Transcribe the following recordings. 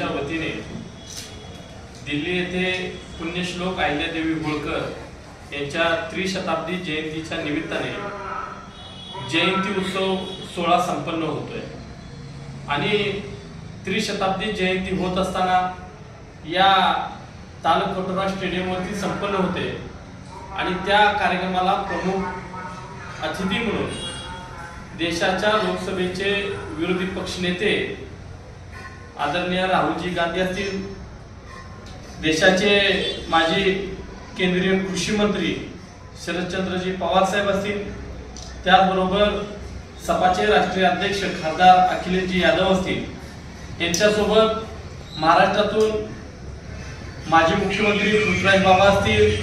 समाजाच्या वतीने दिल्ली येथे पुण्यश्लोक अहिल्यादेवी होळकर यांच्या त्रिशताब्दी जयंतीच्या निमित्ताने जयंती उत्सव सोहळा संपन्न होतोय. आणि त्रिशताब्दी जयंती होत असताना या तालकटोरा स्टेडियमवरती संपन्न होते. आणि त्या कार्यक्रमाला प्रमुख अतिथी म्हणून देशाच्या लोकसभेचे विरोधी पक्षनेते आदरणीय राहुलजी गांधी असतील देशाचे माजी केंद्रीय कृषी मंत्री शरदचंद्रजी पवार साहेब असतील त्याचबरोबर सपाचे राष्ट्रीय अध्यक्ष खासदार अखिलेशजी यादव असतील यांच्यासोबत महाराष्ट्रातून माजी मुख्यमंत्री पृथ्वीराज बाबा असतील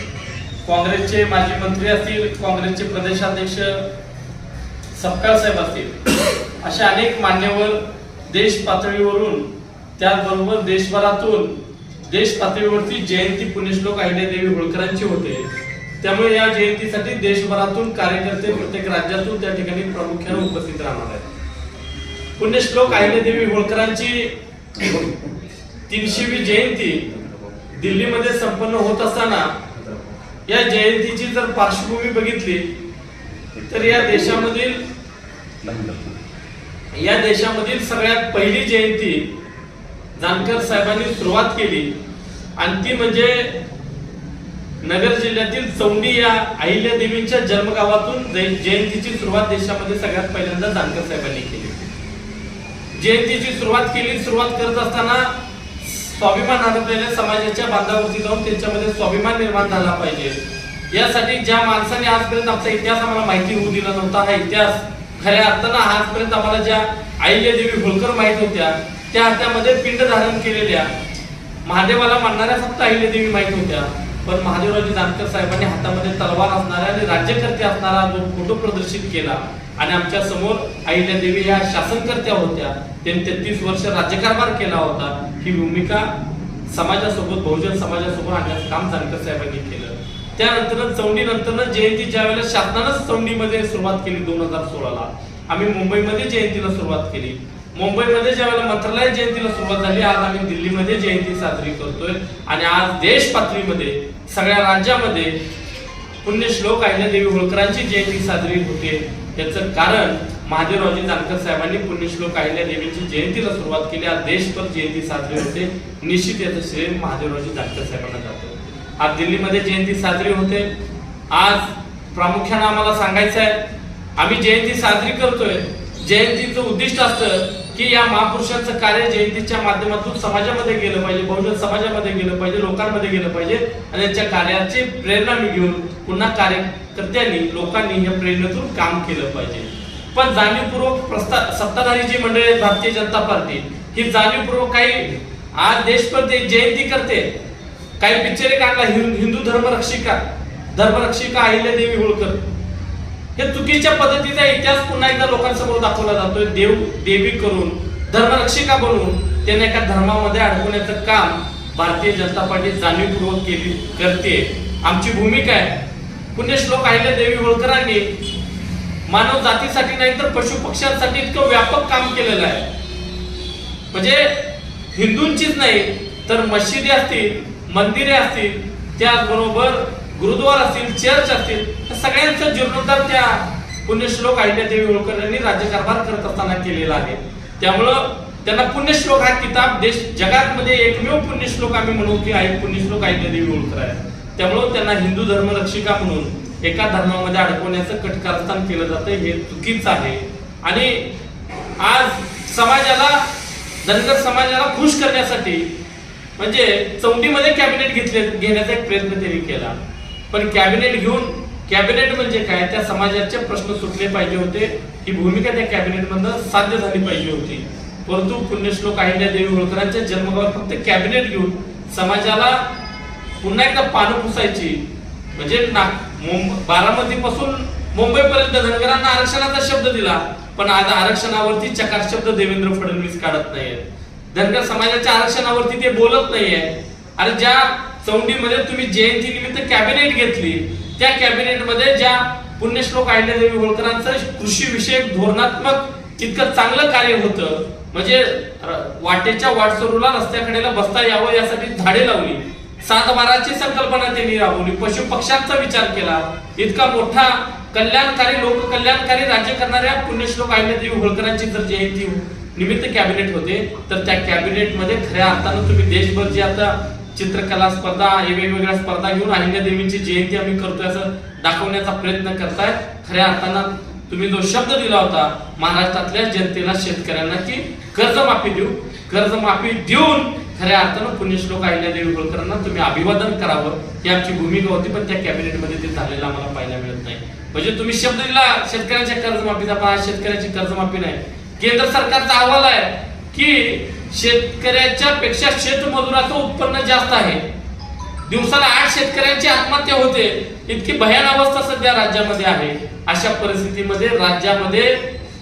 काँग्रेसचे माजी मंत्री असतील काँग्रेसचे प्रदेशाध्यक्ष सपकाळ साहेब असतील. असे अनेक मान्यवर देश पातळीवरून त्याचबरोबर देशभरातून देश पातळीवरती जयंती पुण्यश्लोक अहिल्यादेवी होळकरांची होते. त्यामुळे या जयंतीसाठी देशभरातून कार्यकर्ते प्रत्येक राज्यातून त्या ठिकाणी प्रामुख्याने उपस्थित राहणार आहेत. पुण्यश्लोक अहिल्यादेवी होळकरांची तीनशेवी जयंती दिल्लीमध्ये संपन्न होत असताना या जयंतीची जर पार्श्वभूमी बघितली तर या देशामधील या देशामधील सगळ्यात पहिली जयंती जानकर साहेबांनी सुरुवात केली. आणि ती म्हणजे नगर जिल्ह्यातील चौंडी या अहिल्या देवींच्या जन्मगावातून जयंतीची सुरुवात देशामध्ये सगळ्यात पहिल्यांदा जानकर साहेबांनी केली जयंतीची सुरुवात केली सुरुवात करत असताना स्वाभिमान हरपलेल्या समाजाच्या बांधावरती जाऊन त्यांच्यामध्ये स्वाभिमान निर्माण झाला पाहिजे. यासाठी ज्या माणसाने आजपर्यंत आमचा इतिहास आम्हाला माहिती होऊ दिला नव्हता हा इतिहास खऱ्या अर्थानं आजपर्यंत आम्हाला ज्या अहिल्यादेवी होळकर माहीत होत्या त्या हातामध्ये पिंड धारण केलेल्या महादेवाला मानणाऱ्या फक्त अहिल्यादेवी माहीत होत्या. पण महादेवरावजी जानकर साहेबांनी हातामध्ये तलवार असणारा आणि राज्यकर्ते असणारा जो फोटो प्रदर्शित केला आणि आमच्यासमोर अहिल्यादेवी ह्या शासनकर्त्या होत्या त्यांनी तेहतीस वर्ष राज्यकारभार केला होता. ही भूमिका समाजासोबत बहुजन समाजासोबत आणण्याचं काम जानकर साहेबांनी केलं. त्यानंतर चौंडी नंतर जयंती ज्या वेळेला शासनानंच चौंडीमध्ये सुरुवात केली दोन हजार सोळाला. आम्ही मुंबईमध्ये जयंतीला सुरुवात केली. मुंबईमध्ये ज्या वेळेला मंत्रालय जयंतीला सुरुवात झाली आज आम्ही दिल्लीमध्ये जयंती साजरी करतोय. आणि आज देश पातळीमध्ये सगळ्या राज्यामध्ये पुण्यश्लोक अहिल्यादेवी होळकरांची जयंती साजरी होते. याचं कारण महादेवरावजी जानकर साहेबांनी पुण्यश्लोक अहिल्यादेवीची जयंतीला सुरुवात केली. आज देशभर जयंती साजरी होते. निश्चित याचं श्रेय महादेवरावजी जानकर साहेबांना जातो. आज दिल्लीमध्ये जयंती साजरी होते. आज प्रामुख्यानं आम्हाला सांगायचं आहे आम्ही जयंती साजरी करतोय. जयंतीचं उद्दिष्ट असतं की या महापुरुषांचं कार्य जयंतीच्या माध्यमातून समाजामध्ये गेलं पाहिजे बहुजन समाजामध्ये गेलं पाहिजे लोकांमध्ये गेलं पाहिजे आणि त्यांच्या कार्याची प्रेरणा मी घेऊन पुन्हा कार्यकर्त्यांनी लोकांनी या प्रेरणेतून काम केलं पाहिजे. पण जाणीवपूर्वक प्रस्ताव सत्ताधारी जी मंडळी भारतीय जनता पार्टी ही जाणीवपूर्वक काही आज देशभर ते जयंती करते. काही पिक्चर काढला हिंदू हिंदू धर्मरक्षिका धर्मरक्षिका अहिल्यादेवी होळकर. हे चुकीच्या पद्धतीचा इतिहास पुन्हा एकदा लोकांसमोर दाखवला जातोय. देव देवी करून धर्मरक्षिका बनवून त्यांना एका धर्मामध्ये अडकवण्याचं काम भारतीय जनता पार्टी जाणीवपूर्वक केली करते. आमची भूमिका आहे. पुण्यश्लोक अहिल्या देवी होळकरांनी मानव जातीसाठी नाही तर पशु पक्ष्यांसाठी इतकं व्यापक काम केलेलं आहे. म्हणजे हिंदूंचीच नाही तर मशिदी असतील मंदिरे असतील त्याचबरोबर गुरुद्वार असतील चर्च असतील या सगळ्यांचा जीर्णोद्धार त्या पुण्यश्लोक अहिल्यादेवी होळकर यांनी राज्यकारभार करत असताना केलेला आहे. त्यामुळं त्यांना पुण्यश्लोक हा किताब देश जगातमध्ये एकमेव पुण्यश्लोक आम्ही म्हणू की आहे पुण्यश्लोक अहिल्यादेवी होळकर आहे. त्यामुळं त्यांना हिंदू धर्मरक्षिका म्हणून एका धर्मामध्ये अडकवण्याचं कटकारस्थान केलं जातं हे चुकीचं आहे. आणि आज समाजाला धनगर समाजाला खुश करण्यासाठी म्हणजे चौंडीमध्ये कॅबिनेट घेतले घेण्याचा एक प्रयत्न त्यांनी केला. पण कॅबिनेट घेऊन कॅबिनेट म्हणजे काय? त्या समाजाचे प्रश्न सुटले पाहिजे होते. ही भूमिका त्या कॅबिनेट मधनं साध्य झाली पाहिजे होती. परंतु पुण्यश्लोक अहिल्या देवी होळकरांच्या जन्मगावात फक्त कॅबिनेट घेऊन समाजाला पुन्हा एकदा पानं पुसायची. म्हणजे ना बारामती पासून मुंबईपर्यंत धनगरांना आरक्षणाचा शब्द दिला पण आज आरक्षणावरती चकार शब्द देवेंद्र फडणवीस काढत नाहीये धनगर समाजाच्या आरक्षणावरती ते बोलत नाहीये आणि ज्या चौंडीमध्ये तुम्ही जयंती निमित्त कॅबिनेट घेतली. त्या कॅबिनेटमध्ये ज्या पुण्यश्लोक अहिल्यादेवी होळकरांचं कृषी विषयक धोरणात्मक इतकं चांगलं कार्य होतं. म्हणजे वाटेच्या वाटसरूला रस्त्याकडेला बसता यावं यासाठी झाडे लावली. सात बाराची संकल्पना त्यांनी राबवली. पशु पक्ष्यांचा विचार केला. इतका मोठा कल्याणकारी लोक कल्याणकारी राज्य करणाऱ्या पुण्यश्लोक अहिल्यादेवी होळकरांची जर जयंती निमित्त कॅबिनेट होते तर त्या कॅबिनेटमध्ये खऱ्या अर्थानं तुम्ही देशभर जे आता चित्रकला स्पर्धा हे वेगवेगळ्या स्पर्धा घेऊन अहिल्यादेवींची जयंती आम्ही करतोय असं दाखवण्याचा प्रयत्न करताय. खऱ्या अर्थानं तुम्ही जो शब्द दिला होता महाराष्ट्रातल्या जनतेला शेतकऱ्यांना की कर्जमाफी देऊ. कर्जमाफी देऊन खऱ्या अर्थानं पुण्यश्लोक अहिल्यादेवी होळकरांना तुम्ही अभिवादन करावं. ही आमची भूमिका होती पण त्या कॅबिनेटमध्ये ते झालेलं आम्हाला पाहायला मिळत नाही. म्हणजे तुम्ही शब्द दिला शेतकऱ्यांच्या कर्जमाफीचा पण शेतकऱ्यांची शेतकऱ्याची कर्जमाफी नाही. केंद्र सरकारचा अहवाल आहे की शेतकऱ्याच्या पेक्षा शेतमजुराचं उत्पन्न जास्त आहे. दिवसाला आठ शेतकऱ्यांची आत्महत्या होते. इतकी भयान अवस्था सध्या राज्यामध्ये आहे. अशा परिस्थितीमध्ये राज्यामध्ये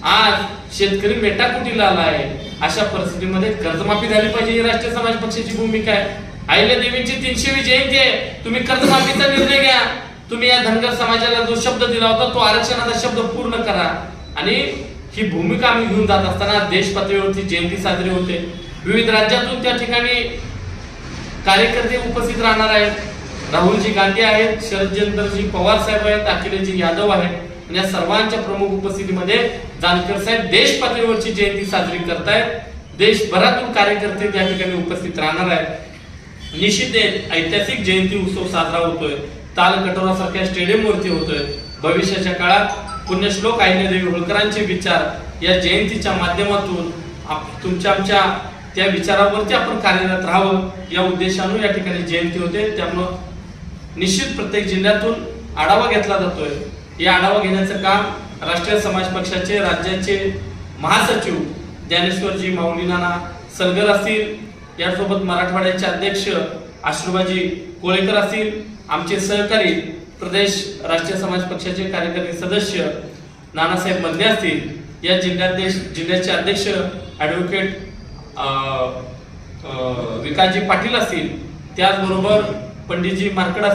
आज शेतकरी मेटाकुटीला आला आहे अशा परिस्थितीमध्ये कर्जमाफी झाली पाहिजे ही राष्ट्रीय समाज पक्षाची भूमिका आहे. अहिल्या देवींची तीनशेवी जयंती आहे. तुम्ही कर्जमाफीचा निर्णय घ्या. तुम्ही या धनगर समाजाला जो शब्द दिला होता तो आरक्षणाचा शब्द पूर्ण करा. आणि ही भूमिका आम्ही घेऊन जात असताना देशपातळीवरती जयंती साजरी होते. विविध राज्यातून त्या ठिकाणी कार्यकर्ते उपस्थित राहणार आहेत. राहुलजी गांधी आहेत शरदचंद्रजी पवार साहेब आहेत अखिलेशजी यादव आहेत. आणि या सर्वांच्या प्रमुख उपस्थितीमध्ये जानकर साहेब देश पातळीवरची जयंती साजरी करतायत. देशभरातून कार्यकर्ते त्या ठिकाणी उपस्थित राहणार आहेत. निश्चित ऐतिहासिक जयंती उत्सव साजरा होतोय. ताल कटोरासारख्या स्टेडियमवरती होतोय. भविष्याच्या काळात पुण्यश्लोक अहिल्यादेवी होळकरांचे विचार या जयंतीच्या माध्यमातून आप- तुमच्या आमच्या त्या विचारावरती आपण कार्यरत राहावं या उद्देशानं या ठिकाणी जयंती होते. त्यामुळं निश्चित प्रत्येक जिल्ह्यातून आढावा घेतला जातोय. या आढावा घेण्याचं काम राष्ट्रीय समाज पक्षाचे राज्याचे महासचिव ज्ञानेश्वरजी माऊली नाना सलगर असतील यासोबत मराठवाड्याचे अध्यक्ष आश्रुबाजी कोळेकर असतील आमचे सहकारी प्रदेश राष्ट्रीय समाज पक्षाचे कार्यकारी सदस्य नानासाहेब मधले असतील. या जिल्ह्याध्यक्ष जिल्ह्याचे अध्यक्ष ऍडव्होकेट विकासजी पाटील असतील. त्याचबरोबर पंडितजी मार्कड